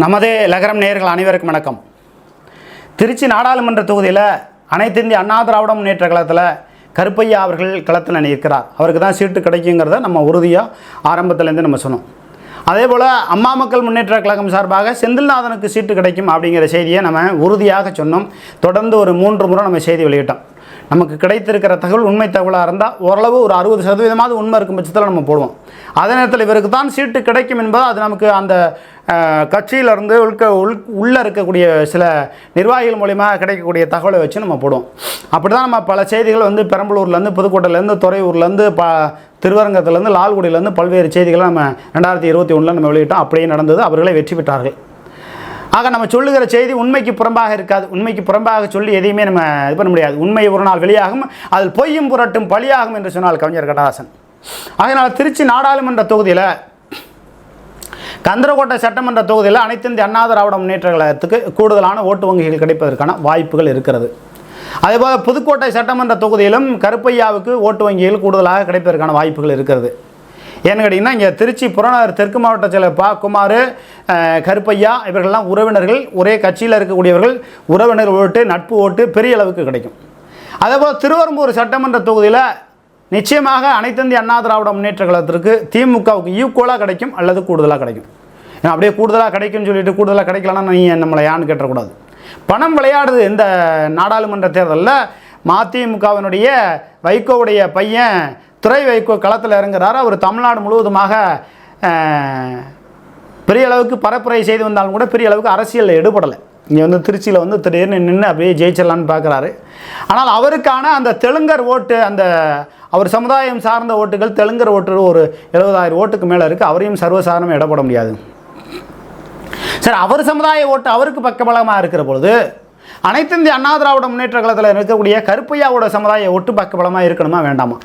நமது லகரம் நேயர்கள் அனைவருக்கும் வணக்கம். திருச்சி நாடாளுமன்ற தொகுதியில் அனைத்து இந்திய அண்ணா திராவிட முன்னேற்ற கழகத்தில் கருப்பையா அவர்கள் களத்தில் நிற்கிறார் அவருக்கு தான் சீட்டு கிடைக்குங்கிறத நம்ம உறுதியாக ஆரம்பத்துலேருந்து நம்ம சொன்னோம். அதே போல் அம்மா மக்கள் முன்னேற்ற கழகம் சார்பாக செந்தில்நாதனுக்கு சீட்டு கிடைக்கும் அப்படிங்கிற செய்தியை நம்ம உறுதியாக சொன்னோம். தொடர்ந்து ஒரு மூன்று முறை நம்ம செய்தி வெளியிட்டோம். நமக்கு கிடைத்திருக்கிற தகவல் உண்மை தகவலாக இருந்தால் ஓரளவு ஒரு அறுபது சதவீதமாவது உண்மை இருக்கும் பட்சத்தில் நம்ம போடுவோம். அதே நேரத்தில் இவருக்கு தான் சீட்டு கிடைக்கும் என்பது அது நமக்கு அந்த கட்சியிலிருந்து உள்க உள் உள்ளே இருக்கக்கூடிய சில நிர்வாகிகள் மூலிமா கிடைக்கக்கூடிய தகவலை வச்சு நம்ம போடுவோம். அப்படி தான் நம்ம பல செய்திகள் வந்து பெரம்பலூர்லேருந்து புதுக்கோட்டையிலேருந்து துறையூர்லேருந்து ப திருவரங்கத்துலேருந்து லால்குடியிலேருந்து பல்வேறு செய்திகளை நம்ம ரெண்டாயிரத்தி இருபத்தி ஒன்றில் நம்ம வெளியிட்டோம். அப்படியே நடந்தது. அவர்களே வெற்றி பெற்றார்கள். ஆக நம்ம சொல்லுகிற செய்தி உண்மைக்கு புறம்பாக இருக்காது. உண்மைக்கு புறம்பாக சொல்லி எதையுமே நம்ம இது பண்ண முடியாது. உண்மை ஒரு நாள் வெளியாகும் அதில் பொய்யும் புரட்டும் பழியாகும் என்று சொன்னால் கவிஞர் கண்ணதாசன். அதனால் திருச்சி நாடாளுமன்ற தொகுதியில் கந்தரகோட்டை சட்டமன்ற தொகுதியில் அனைத்து இந்திய அண்ணா திராவிட முன்னேற்ற கழகத்துக்கு கூடுதலான ஓட்டு வங்கிகள் கிடைப்பதற்கான வாய்ப்புகள் இருக்கிறது. அதேபோல் புதுக்கோட்டை சட்டமன்ற தொகுதியிலும் கருப்பையாவுக்கு ஓட்டு வங்கிகள் கூடுதலாக கிடைப்பதற்கான வாய்ப்புகள் இருக்கிறது. ஏன்னு கேட்டிங்கன்னா இங்கே திருச்சி புறநகர் தெற்கு மாவட்ட செயலர் பா குமார் கருப்பையா இவர்கள்லாம் உறவினர்கள் ஒரே கட்சியில் இருக்கக்கூடியவர்கள் உறவினர் ஓட்டு நட்பு ஓட்டு பெரிய அளவுக்கு கிடைக்கும். அதேபோல் திருவரம்பூர் சட்டமன்ற தொகுதியில் நிச்சயமாக அனைத்திந்திய அண்ணா திராவிட முன்னேற்ற கழகத்திற்கு திமுகவுக்கு ஈக்குவலாக கிடைக்கும் அல்லது கூடுதலாக கிடைக்கும். ஏன்னா அப்படியே கூடுதலாக கிடைக்கும்னு சொல்லிட்டு கூடுதலாக கிடைக்கலன்னா நீ நம்மளை யான்னு கேட்டக்கூடாது பணம் விளையாடுது இந்த நாடாளுமன்ற தேர்தலில் மதிமுகவினுடைய வைகோவுடைய பையன் துறை வைகோ களத்தில் இறங்குறாரு. அவர் தமிழ்நாடு முழுவதுமாக பெரிய அளவுக்கு பரப்புரை செய்து வந்தாலும் கூட பெரிய அளவுக்கு அரசியலில் ஈடுபடலை இங்கே வந்து திருச்சியில் வந்து திடீர்னு நின்று அப்படியே ஜெயிச்சிடலான்னு பார்க்குறாரு. ஆனால் அவருக்கான அந்த தெலுங்கர் ஓட்டு அந்த அவர் சமுதாயம் சார்ந்த ஓட்டுகள் தெலுங்கர் ஓட்டு ஒரு எழுபதாயிரம் ஓட்டுக்கு மேலே இருக்குது அவரையும் சர்வசாதாரணமாக இடப்பட முடியாது. சரி அவர் சமுதாய ஓட்டு அவருக்கு பக்கபலமாக இருக்கிற பொழுது அனைத்து இந்திய அண்ணா திராவிட முன்னேற்ற கழகத்தில் இருக்கக்கூடிய கருப்பையாவோட சமுதாய ஓட்டு பக்கபலமாக இருக்கணுமா வேண்டாமா?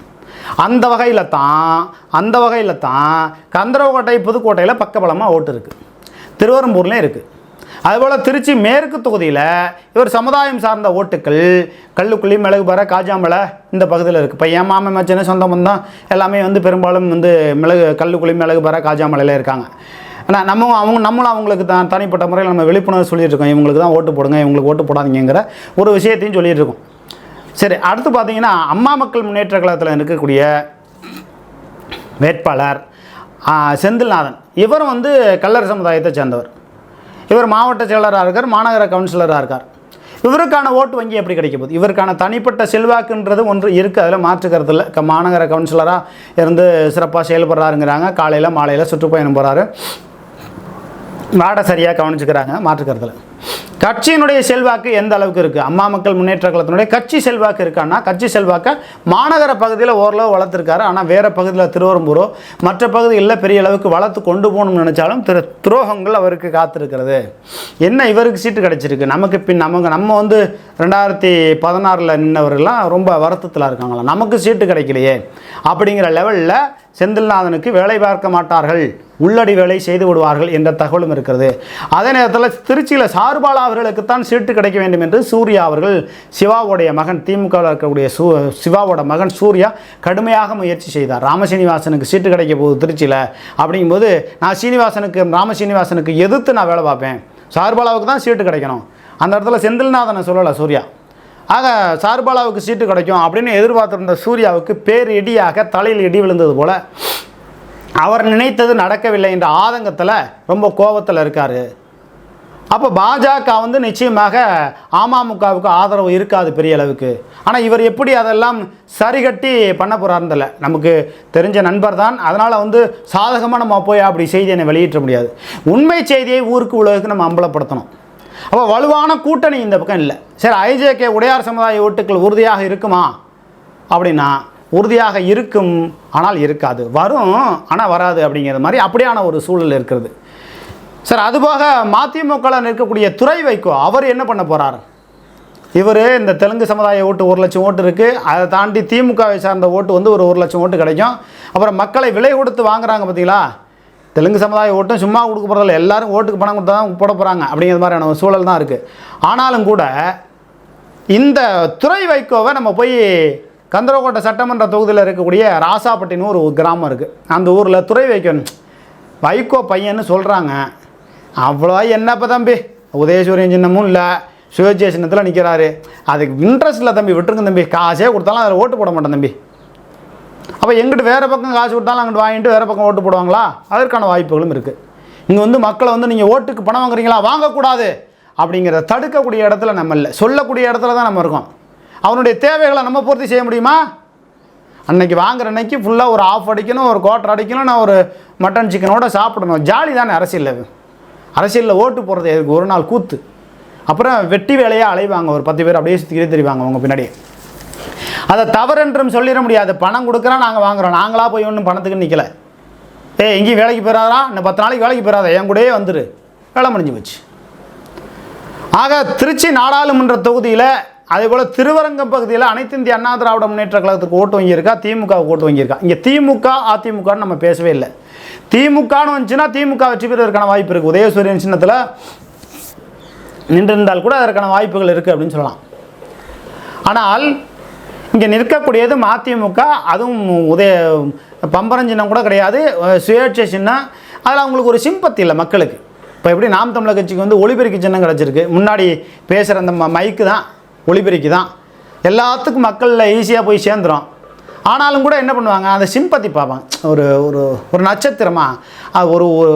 அந்த வகையில் தான் அந்த வகையில் தான் கந்தரவக்கோட்டை புதுக்கோட்டையில் பக்கபலமாக ஓட்டு இருக்குது திருவரம்பூர்லேயும் இருக்குது அதுபோல் திருச்சி மேற்கு தொகுதியில் இவர் சமுதாயம் சார்ந்த ஓட்டுக்கள் கல்லுக்குள்ளி மிளகு பெற காஜாமலை இந்த பகுதியில் இருக்குது இப்போ என் மாமன் மச்சனே சொந்த பந்தம் எல்லாமே வந்து பெரும்பாலும் வந்து மிளகு கல்லுக்குழி மிளகு பெற காஜாமலையில் இருக்காங்க. ஆனால் நம்ம அவங்க நம்மளும் அவங்களுக்கு தான் தனிப்பட்ட முறையில் நம்ம விழிப்புணர்வு சொல்லிட்டு இருக்கோம். இவங்களுக்கு தான் ஓட்டு போடுங்க இவங்களுக்கு ஓட்டு போடாதீங்கிற ஒரு விஷயத்தையும் சொல்லிட்டு இருக்கோம். சரி அடுத்து பார்த்தீங்கன்னா அம்மா மக்கள் முன்னேற்ற கழகத்தில் இருக்கக்கூடிய வேட்பாளர் செந்தில்நாதன். இவர் வந்து கல்லர் சமுதாயத்தை சேர்ந்தவர். இவர் மாவட்ட செயலராக இருக்கார் மாநகர கவுன்சிலராக இருக்கார். இவருக்கான ஓட்டு வங்கி எப்படி கிடைக்க போகுது? இவருக்கான தனிப்பட்ட செல்வாக்குன்றது ஒன்று இருக்குது அதில் மாற்றுக்கிறது இல்லை. மாநகர கவுன்சிலராக இருந்து சிறப்பாக செயல்படுறாருங்கிறாங்க. காலையில் மாலையில் சுற்றுப்பயணம் போகிறாரு வாடை சரியாக கவனிச்சுக்கிறாங்க மாற்றுக்கிறதுல கட்சியினுடைய செல்வாக்கு எந்த அளவுக்கு இருக்குது அம்மா மக்கள் முன்னேற்ற கழகத்தினுடைய கட்சி செல்வாக்கு இருக்கான்னா கட்சி செல்வாக்கை மாநகர பகுதியில் ஓரளவு வளர்த்துருக்காரு. ஆனால் வேறு பகுதியில் திருவரம்பூரோ மற்ற பகுதிகளில் பெரிய அளவுக்கு வளர்த்து கொண்டு போகணும்னு நினச்சாலும் திரு துரோகங்கள் அவருக்கு காத்திருக்கிறது. என்ன இவருக்கு சீட்டு கிடைச்சிருக்கு? நமக்கு பின் நமக்கு நம்ம வந்து ரெண்டாயிரத்தி பதினாறில் நின்றவர்கள்லாம் ரொம்ப வருத்தத்தில் இருக்காங்களா? நமக்கு சீட்டு கிடைக்கலையே. அப்படிங்கிற லெவலில் செந்தில்நாதனுக்கு வேலை பார்க்க மாட்டார்கள். உள்ளடி வேலை செய்து விடுவார்கள் என்ற தகவலும் இருக்கிறது. அதே நேரத்தில் திருச்சியில் சார்பாலா அவர்களுக்குத்தான் சீட்டு கிடைக்க வேண்டும் என்று சூர்யா அவர்கள் சிவாவுடைய மகன் திமுகவில் இருக்கக்கூடிய சூ சிவாவோட மகன் சூர்யா கடுமையாக முயற்சி செய்தார். ராமசீனிவாசனுக்கு சீட்டு கிடைக்க போகுது திருச்சியில். அப்படிங்கும்போது நான் சீனிவாசனுக்கு ராமசீனிவாசனுக்கு எதிர்த்து நான் வேலை பார்ப்பேன். சார்பாலாவுக்கு தான் சீட்டு கிடைக்கணும். அந்த இடத்துல செந்தில்நாதனை சொல்லலை சூர்யா. ஆக சார்பாலாவுக்கு சீட்டு கிடைக்கும் அப்படின்னு எதிர்பார்த்துருந்த சூர்யாவுக்கு பேர் இடியாக தலையில் இடி விழுந்தது போல் அவர் நினைத்தது நடக்கவில்லை என்ற ஆதங்கத்தில் ரொம்ப கோபத்தில் இருக்கார். அப்போ பாஜக வந்து நிச்சயமாக அமமுகவுக்கு ஆதரவு இருக்காது பெரிய அளவுக்கு. ஆனால் இவர் எப்படி அதெல்லாம் சரிகட்டி பண்ண போகிறார்ந்தில்ல நமக்கு தெரிஞ்ச நண்பர் தான். அதனால் வந்து சாதகமாக நம்ம போய் அப்படி செய்தியை வெளியிட்ட முடியாது. உண்மை செய்தியை ஊருக்கு உலகுக்கு நம்ம அம்பலப்படுத்தணும். அப்போ வலுவான கூட்டணி இந்த பக்கம் இல்லை. சரி ஐஜேகே உடையார் சமுதாய ஓட்டுக்கள் உறுதியாக இருக்குமா? அப்படின்னா உறுதியாக இருக்கும் ஆனால் இருக்காது. வரும் ஆனால் வராது அப்படிங்கிற மாதிரி அப்படியான ஒரு சூழல் இருக்கிறது. சார் அதுபோக மதிமுகவில் நிற்கக்கூடிய துறை வைக்கோ அவர் என்ன பண்ண போகிறார் இவர் இந்த தெலுங்கு சமுதாய ஓட்டு ஒரு லட்சம் ஓட்டு இருக்குது அதை தாண்டி திமுகவை சார்ந்த ஓட்டு வந்து ஒரு ஒரு லட்சம் ஓட்டு கிடைக்கும். அப்புறம் மக்களை விலை கொடுத்து வாங்குறாங்க பார்த்தீங்களா? தெலுங்கு சமுதாய ஓட்டும் சும்மா கொடுக்க போகிறதில்ல எல்லாரும் ஓட்டுக்கு பணம் கொடுத்தா தான் போட போகிறாங்க அப்படிங்கிற மாதிரியான ஒரு சூழல் தான் இருக்குது ஆனாலும் கூட இந்த துறை வைகோவை நம்ம போய் கந்தரக்கோட்டை சட்டமன்ற தொகுதியில் இருக்கக்கூடிய ராசாப்பட்டின்னு ஒரு கிராமம் இருக்குது அந்த ஊரில் துறை வைக்கோ வைகோ பையன்னு சொல்கிறாங்க அவ்வளோ என்னப்பா தம்பி? உதயசூரியன் சின்னமும் இல்லை. சுயேட்சை சின்னத்தில் நிற்கிறாரு அதுக்கு இன்ட்ரெஸ்ட் இல்லை தம்பி விட்டுருங்க தம்பி. காசே கொடுத்தாலும் அதில் ஓட்டு போட மாட்டேன் தம்பி. அப்போ எங்கிட்டு வேறு பக்கம் காசு கொடுத்தாலும் அங்கிட்டு வாங்கிட்டு வேறு பக்கம் ஓட்டு போடுவாங்களா? அதற்கான வாய்ப்புகளும் இருக்குது இங்கே வந்து மக்களை வந்து நீங்கள் ஓட்டுக்கு பணம் வாங்குறீங்களா? வாங்கக்கூடாது. அப்படிங்கிறத தடுக்கக்கூடிய இடத்துல நம்ம இல்லை. சொல்லக்கூடிய இடத்துல தான் நம்ம இருக்கோம். அவனுடைய தேவைகளை நம்ம பூர்த்தி செய்ய முடியுமா? அன்னைக்கு வாங்குற அன்னைக்கு ஃபுல்லாக ஒரு ஆஃப் அடிக்கணும் ஒரு குவார்டர் அடிக்கணும் நான் ஒரு மட்டன் சிக்கனோட சாப்பிடணும். ஜாலி தானே அரசியலில் அரசியலில் ஓட்டு போகிறது எதுக்கு? ஒரு நாள் கூத்து. அப்புறம் வெட்டி வேலையாக அலைவாங்க ஒரு பத்து பேர் அப்படியே சுற்றிக்கிட்டே தெரிவாங்க அவங்க பின்னாடியே. அதை தவறென்றும் சொல்லிட முடியாது. பணம் கொடுக்குறா நாங்கள் வாங்குறோம். நாங்களாக போய் ஒன்றும் பணத்துக்கு நிற்கல ஏய் எங்கேயும் வேலைக்கு போயிடாதா இன்னும் பத்து நாளைக்கு வேலைக்கு போயிடாத என் கூடயே வந்துடு வேலை முடிஞ்சு போச்சு. ஆக திருச்சி நாடாளுமன்ற தொகுதியில் அதே போல் திருவரங்கம் பகுதியில் அனைத்து இந்திய அண்ணா திராவிட முன்னேற்ற கழகத்துக்கு ஓட்டு வாங்கியிருக்கா திமுகவுக்கு ஓட்டு வாங்கியிருக்கா. இங்கே திமுக அதிமுகன்னு நம்ம பேசவே இல்லை. திமுகன்னு வந்துச்சுன்னா திமுக வெற்றி பெறுவதற்கான வாய்ப்பு இருக்குது உதயசூரியன் சின்னத்தில் நின்றிருந்தால் கூட அதற்கான வாய்ப்புகள் இருக்குது அப்படின்னு சொல்லலாம். ஆனால் இங்கே நிற்கக்கூடியது மதிமுக அதுவும் உதய பம்பரம் சின்னம் கூட கிடையாது. சுயேட்சை சின்னம். அதில் அவங்களுக்கு ஒரு சிம்பத்தி இல்லை மக்களுக்கு. இப்போ எப்படி நாம் தமிழர் கட்சிக்கு வந்து ஒளிபெருக்கி சின்னம் கிடச்சிருக்கு. முன்னாடி பேசுகிற அந்த ம- மைக்கு தான். ஒளிபெருக்கி தான் எல்லாத்துக்கும் மக்களில் ஈஸியாக போய் சேர்ந்துரும். ஆனாலும் கூட என்ன பண்ணுவாங்க? அந்த சிம்பத்தி பார்ப்பாங்க ஒரு ஒரு ஒரு நட்சத்திரமா அது ஒரு ஒரு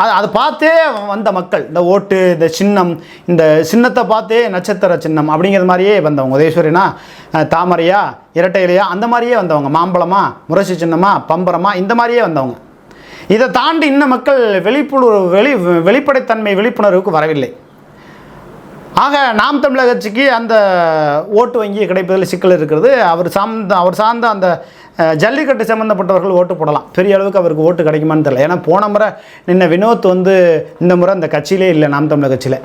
அது அதை பார்த்தே வந்த மக்கள். இந்த ஓட்டு இந்த சின்னம் இந்த சின்னத்தை பார்த்தே நட்சத்திர சின்னம் அப்படிங்கிற மாதிரியே வந்தவங்க. உதயஸ்வரினா தாமரையா இரட்டை இலையா அந்த மாதிரியே வந்தவங்க. மாம்பழமா முரசு சின்னமா பம்பரமா இந்த மாதிரியே வந்தவங்க. இதை தாண்டி இன்னும் மக்கள் வெளிப்புணர்வு வெளி வெளிப்படைத்தன்மை விழிப்புணர்வுக்கு வரவில்லை. ஆக நாம் தமிழர் கட்சிக்கு அந்த ஓட்டு வங்கி கிடைப்பதில் சிக்கல் இருக்கிறது. அவர் சார்ந்த அவர் சார்ந்த அந்த ஜல்லிக்கட்டு சம்மந்தப்பட்டவர்கள் ஓட்டு போடலாம். பெரிய அளவுக்கு அவருக்கு ஓட்டு கிடைக்குமான்னு தெரியல. ஏன்னா போன முறை நின்ன வினோத் வந்து இந்த முறை அந்த கட்சியிலே இல்லை நாம் தமிழர் கட்சியில்.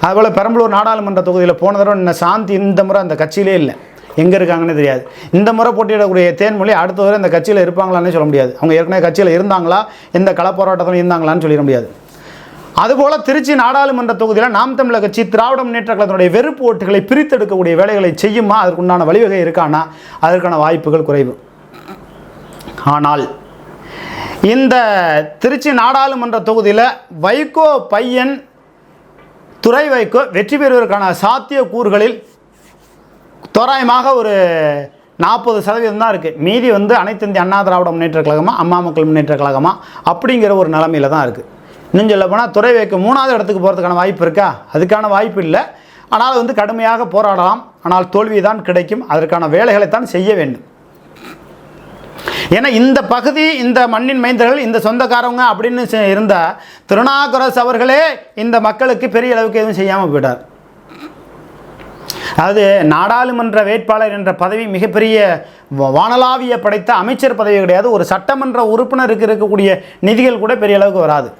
அதுபோல் பெரம்பலூர் நாடாளுமன்ற தொகுதியில் போன தடவை நின்ன சாந்தி இந்த முறை அந்த கட்சியிலே இல்லை. எங்கே இருக்காங்கன்னு தெரியாது. இந்த முறை போட்டியிடக்கூடிய தேன்மொழி அடுத்த வரை இந்த கட்சியில் இருப்பாங்களான்னு சொல்ல முடியாது. அவங்க ஏற்கனவே கட்சியில் இருந்தாங்களா? எந்த கள இருந்தாங்களான்னு சொல்லிட முடியாது. அதுபோல் திருச்சி நாடாளுமன்ற தொகுதியில் நாம் தமிழர் கட்சி திராவிட முன்னேற்ற கழகத்தினுடைய வெறுப்பு ஓட்டுகளை பிரித்தெடுக்கக்கூடிய வேலைகளை செய்யுமா? அதற்குண்டான வழிவகை இருக்கானா அதற்கான வாய்ப்புகள் குறைவு. ஆனால் இந்த திருச்சி நாடாளுமன்ற தொகுதியில் வைகோ பையன் துறை வைகோ வெற்றி பெறுவதற்கான சாத்திய கூறுகளில் தோராயமாக ஒரு நாற்பது சதவீதம் தான் இருக்குது மீதி வந்து அனைத்து இந்திய அண்ணா திராவிட முன்னேற்ற கழகமாக அம்மா மக்கள் முன்னேற்ற கழகமாக அப்படிங்கிற ஒரு நிலமையில தான் இருக்குது இன்னும் சொல்ல போனால் துறை வைக்க மூணாவது இடத்துக்கு போகிறதுக்கான வாய்ப்பு இருக்கா? அதுக்கான வாய்ப்பு இல்லை. ஆனால் வந்து கடுமையாக போராடலாம். ஆனால் தோல்வி தான் கிடைக்கும். அதற்கான வேலைகளை தான் செய்ய வேண்டும். ஏன்னா இந்த பகுதி இந்த மண்ணின் மைந்தர்கள் இந்த சொந்தக்காரவங்க அப்படின்னு இருந்தால் இருந்த அவர்களே இந்த மக்களுக்கு பெரிய அளவுக்கு எதுவும் செய்யாமல் போயிட்டார். அதாவது நாடாளுமன்ற வேட்பாளர் என்ற பதவி மிகப்பெரிய வானலாவிய படைத்த அமைச்சர் பதவி கிடையாது. ஒரு சட்டமன்ற உறுப்பினருக்கு இருக்கக்கூடிய நிதிகள் கூட பெரிய அளவுக்கு வராது.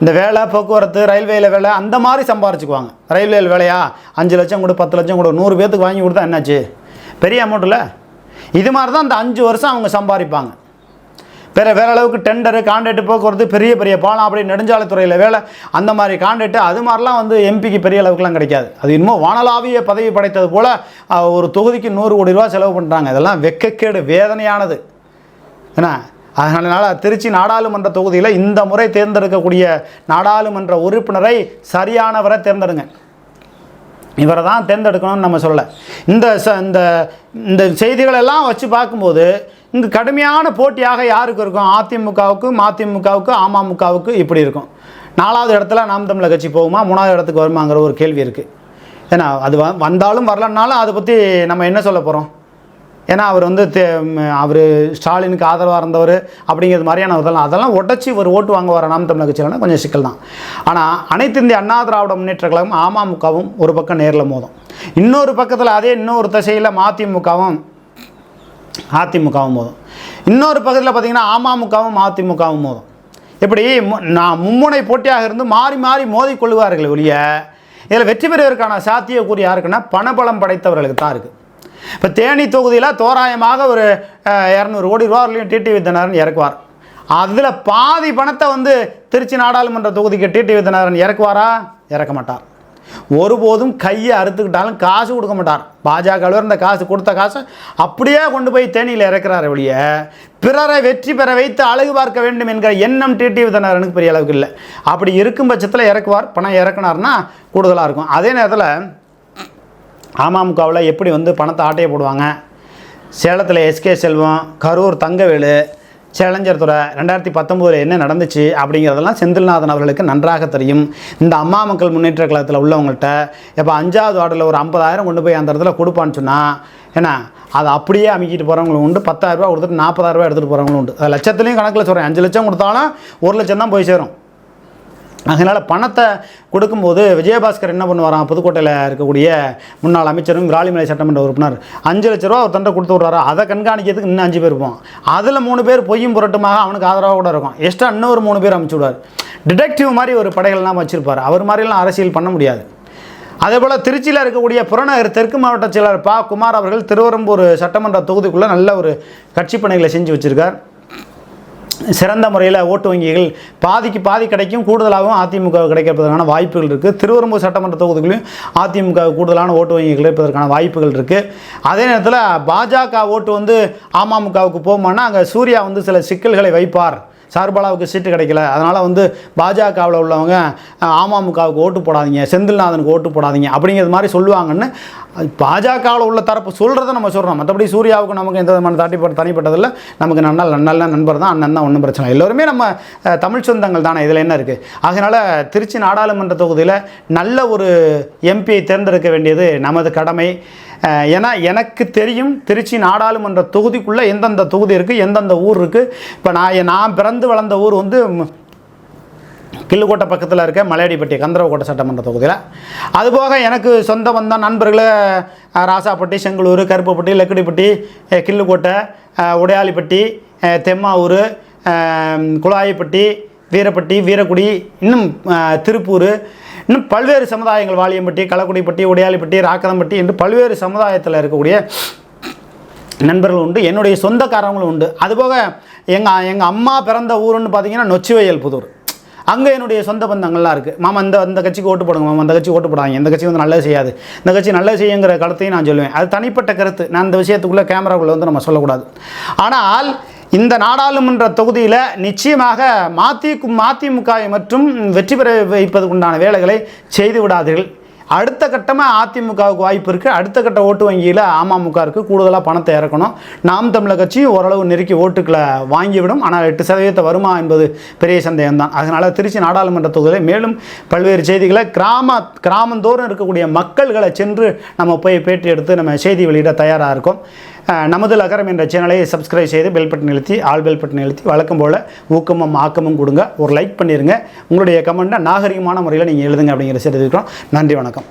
இந்த வேலை போக்குவரத்து ரயில்வேல வேலை அந்த மாதிரி சம்பாரிச்சுக்குவாங்க. ரயில்வேல வேலையா? அஞ்சு லட்சம் கொடு பத்து லட்சம் கொடு நூறு பேத்துக்கு வாங்கி கொடுத்தா என்னாச்சு? பெரிய அமௌண்ட்டில் இது மாதிரி தான் அந்த அஞ்சு வருஷம் அவங்க சம்பாதிப்பாங்க. வேறு வேற அளவுக்கு டெண்டரு கான்ட்ராக்ட் போக்குவரத்து பெரிய பெரிய பாலம் அப்படி நெடுஞ்சாலைத்துறையில் வேலை அந்த மாதிரி கான்ட்ராக்ட் அது மாதிரிலாம் வந்து எம்பிக்கு பெரிய அளவுக்குலாம் கிடைக்காது. அது இன்னும் வானலாவிய பதவி படைத்தது போல் ஒரு தொகுதிக்கு நூறு கோடி ரூபா செலவு பண்ணுறாங்க இதெல்லாம் வெக்கக்கேடு வேதனையானது. என்ன? அதனால திருச்சி நாடாளுமன்ற தொகுதியில் இந்த முறை தேர்ந்தெடுக்கக்கூடிய நாடாளுமன்ற உறுப்பினரை சரியானவரை தேர்ந்தெடுங்க. இவரை தான் தேர்ந்தெடுக்கணும்னு நம்ம சொல்லலை. இந்த ச இந்த இந்த செய்திகளெல்லாம் வச்சு பார்க்கும்போது இந்த கடுமையான போட்டியாக யாருக்கு இருக்கும்? அதிமுகவுக்கும் மதிமுகவுக்கு அமமுகவுக்கு இப்படி இருக்கும். நாலாவது இடத்துல நாம் தமிழர் கட்சி போகுமா? மூணாவது இடத்துக்கு வருமாங்கிற ஒரு கேள்வி இருக்குது ஏன்னா அது வ வந்தாலும் வரலன்னாலும் அதை பற்றி நம்ம என்ன சொல்ல போகிறோம் ஏன்னா அவர் வந்து அவர் ஸ்டாலினுக்கு ஆதரவாக இருந்தவர் அப்படிங்கிறது மாதிரியான இதெல்லாம் அதெல்லாம் உடச்சி ஒரு ஓட்டு வாங்க வர நாம் தமிழக கட்சியிலனா கொஞ்சம் சிக்கல் தான். ஆனால் அனைத்து இந்திய அண்ணா திராவிட முன்னேற்ற கழகம் அமமுகவும் ஒரு பக்கம் நேரில் மோதும். இன்னொரு பக்கத்தில் அதே இன்னொரு திசையில் மதிமுகவும் அதிமுகவும் மோதும். இன்னொரு பக்கத்தில் பார்த்தீங்கன்னா அமமுகவும் அதிமுகவும் மோதும். இப்படி மு- நான் மும்முனை போட்டியாக இருந்து மாறி மாறி மோதிக்கொள்வார்கள் ஒழிய இதில் வெற்றி பெறுவதற்கான சாத்தியக்கூறு யாருக்குன்னா பணபலம் படைத்தவர்களுக்கு தான் இருக்குது இப்போ தேனி தொகுதியில் தோராயமாக ஒரு இரநூறு கோடி ரூபா வரலையும் டிடிவி தினகரன் இறக்குவார். அதில் பாதி பணத்தை வந்து திருச்சி நாடாளுமன்ற தொகுதிக்கு டிடிவி தினகரன் இறக்குவாரா? இறக்க மாட்டார். ஒருபோதும் கையை அறுத்துக்கிட்டாலும் காசு கொடுக்க மாட்டார். பாஜகவில் இருந்த காசு கொடுத்த காசை அப்படியே கொண்டு போய் தேனியில் இறக்குறாரு ஒழிய பிறரை வெற்றி பெற வைத்து அழகு பார்க்க வேண்டும் என்கிற எண்ணம் டிடி விதனரனுக்கு பெரிய அளவுக்கு இல்லை. அப்படி இருக்கும் பட்சத்தில் இறக்குவார். பணம் இறக்குனார்னா கூடுதலாக இருக்கும். அதே நேரத்தில் அமமுகவில் எப்படி வந்து பணத்தை ஆட்டையை போடுவாங்க? சேலத்தில் எஸ்கே செல்வம் கரூர் தங்கவேலு சேலஞ்சர் துறை ரெண்டாயிரத்தி பத்தொம்போதில் என்ன நடந்துச்சு அப்படிங்கிறதெல்லாம் செந்தில்நாதன் அவர்களுக்கு நன்றாக தெரியும். இந்த அம்மா மக்கள் முன்னேற்ற கழகத்தில் உள்ளவங்கள்ட்ட இப்போ அஞ்சாவது வார்டில் ஒரு ஐம்பதாயிரம் கொண்டு போய் அந்த இடத்துல கொடுப்பான்னு சொன்னால் ஏன்னா அதை அப்படியே அமைக்கிட்டு போகிறவங்களும் உண்டு. பத்தாயிரரூபா கொடுத்துட்டு நாற்பதாயிரரூபா எடுத்துகிட்டு போகிறவங்களும் உண்டு. அது லட்சத்துலேயும் கணக்கில் சொல்கிறேன் அஞ்சு லட்சம் கொடுத்தாலும் ஒரு லட்சம் தான் போய் சேரும். அதனால் பணத்தை கொடுக்கும்போது விஜயபாஸ்கர் என்ன பண்ணுவாராம்? புதுக்கோட்டையில் இருக்கக்கூடிய முன்னாள் அமைச்சரும் விராலிமலை சட்டமன்ற உறுப்பினர். அஞ்சு லட்ச ரூபா ஒரு தண்டை கொடுத்து விட்றாரு. அதை கண்காணிக்கிறதுக்கு இன்னும் அஞ்சு பேர் இருப்போம் அதில் மூணு பேர் பொய்யும் புரட்டுமாக அவனுக்கு ஆதரவாக கூட இருக்கும். எக்ஸ்ட்ரா இன்னொரு மூணு பேர் அனுப்பிச்சி விடுவார். டிடெக்டிவ் மாதிரி ஒரு படைகள்லாம் வச்சுருப்பார். அவர் மாதிரிலாம் அரசியல் பண்ண முடியாது. அதே போல் திருச்சியில் இருக்கக்கூடிய புறநகர் தெற்கு மாவட்ட செயலர் பா. குமார் அவர்கள் திருவரம்பூர் சட்டமன்ற தொகுதிக்குள்ளே நல்ல ஒரு கட்சி பணிகளை செஞ்சு வச்சுருக்கார். சிறந்த முறையில் ஓட்டு வங்கிகள் பாதிக்கு பாதி கிடைக்கும் கூடுதலாகவும் அதிமுக கிடைக்கிறதுக்கான வாய்ப்புகள் இருக்குது திருவரம்பூர் சட்டமன்ற தொகுதிகளையும் அதிமுக கூடுதலான ஓட்டு வங்கிகள் கிடைப்பதற்கான வாய்ப்புகள் இருக்குது அதே நேரத்தில் பாஜக ஓட்டு வந்து அமமுகவுக்கு போகுமானா அங்கே சூர்யா வந்து சில சிக்கல்களை வைப்பார். சார்பாலாவுக்கு சீட்டு கிடைக்கல. அதனால் வந்து பாஜகவில் உள்ளவங்க அமமுகவுக்கு ஓட்டு போடாதீங்க செந்தில்நாதனுக்கு ஓட்டு போடாதீங்க அப்படிங்கிறது மாதிரி சொல்லுவாங்கன்னு பாஜகவில் உள்ள தரப்பு சொல்கிறத நம்ம சொல்கிறோம் மற்றபடி சூர்யாவுக்கு நமக்கு எந்த விதமான தாட்டிப்பட்ட தனிப்பட்டதில் நமக்கு நல்ல நல்ல நண்பர் தான் அண்ணன் தான் ஒன்றும் பிரச்சனை இல்லை. எல்லோருமே நம்ம தமிழ் சொந்தங்கள் தானே இதில் என்ன இருக்குது அதனால் திருச்சி நாடாளுமன்ற தொகுதியில் நல்ல ஒரு எம்பியை தேர்ந்தெடுக்க வேண்டியது நமது கடமை. ஏன்னா எனக்கு தெரியும் திருச்சி நாடாளுமன்ற தொகுதிக்குள்ளே எந்தெந்த தொகுதி இருக்குது எந்தெந்த ஊர் இருக்குது இப்போ நான் நான் பிறந்து வளர்ந்த ஊர் வந்து கில்லுக்கோட்டை பக்கத்தில் இருக்க மலையடிப்பட்டி கந்தரவக்கோட்டை சட்டமன்ற தொகுதியில். அதுபோக எனக்கு சொந்த வந்த நண்பர்களை ராசாப்பட்டி செங்கலூர் கருப்புப்பட்டி லக்குடிப்பட்டி கில்லுக்கோட்டை உடையாளிப்பட்டி தெம்மாவூர் குழாயப்பட்டி வீரப்பட்டி வீரக்குடி இன்னும் திருப்பூர் இன்னும் பல்வேறு சமுதாயங்கள் வாலியம்பட்டி கலக்குடிப்பட்டி உடையாளிப்பட்டி ராக்கதம்பட்டி என்று பல்வேறு சமுதாயத்தில் இருக்கக்கூடிய நண்பர்கள் உண்டு. என்னுடைய சொந்தக்காரங்களும் உண்டு. அதுபோக எங்கள் எங்கள் அம்மா பிறந்த ஊருன்னு பார்த்தீங்கன்னா நொச்சிவயல் புதூர். அங்கே என்னுடைய சொந்த பந்தங்கள்லாம் இருக்குது மாமா இந்த இந்த கட்சிக்கு ஓட்டு போடுங்க மாமா அந்த கட்சி ஓட்டு போடாங்க இந்த கட்சி வந்து நல்லது செய்யாது. இந்த கட்சி நல்லது செய்யுங்கிற கருத்தையும் நான் சொல்லுவேன். அது தனிப்பட்ட கருத்து. நான் இந்த விஷயத்துக்குள்ளே கேமராக்குள்ளே வந்து நம்ம சொல்லக்கூடாது. ஆனால் இந்த நாடாளுமன்ற தொகுதியில் நிச்சயமாக மாத்தி மதிமுக மற்றும் வெற்றி பெற வைப்பதற்குண்டான வேலைகளை செய்து விடாதீர்கள். அடுத்த கட்டமாக அதிமுகவுக்கு வாய்ப்பு இருக்குது அடுத்த கட்ட ஓட்டு வங்கியில் அமமுக இருக்குது கூடுதலாக பணத்தை இறக்கணும். நாம் தமிழர் கட்சி ஓரளவு நெருக்கி ஓட்டுக்களை வாங்கிவிடும். ஆனால் எட்டு சதவீதத்தை வருமா என்பது பெரிய சந்தேகம் தான் அதனால் திருச்சி நாடாளுமன்ற தொகுதியில் மேலும் பல்வேறு செய்திகளை கிராம கிராமந்தோறும் இருக்கக்கூடிய மக்கள்களை சென்று நம்ம போய் பேட்டி எடுத்து நம்ம செய்தி வெளியிட தயாராக இருக்கோம். நமது லகரம் என்ற சேனலை சப்ஸ்கிரைப் செய்து பெல் பட்டன் அழுத்தி ஆல் பெல் பட்டன் அழுத்தி வழக்கம் போல் ஊக்கமும் ஆக்கமும் கொடுங்க. ஒரு லைக் பண்ணிடுங்க உங்களுடைய கமெண்ட்டை நாகரிகமான முறையில் நீங்கள் எழுதுங்க அப்படிங்கிற சேர்த்துக்கிறோம் நன்றி வணக்கம்.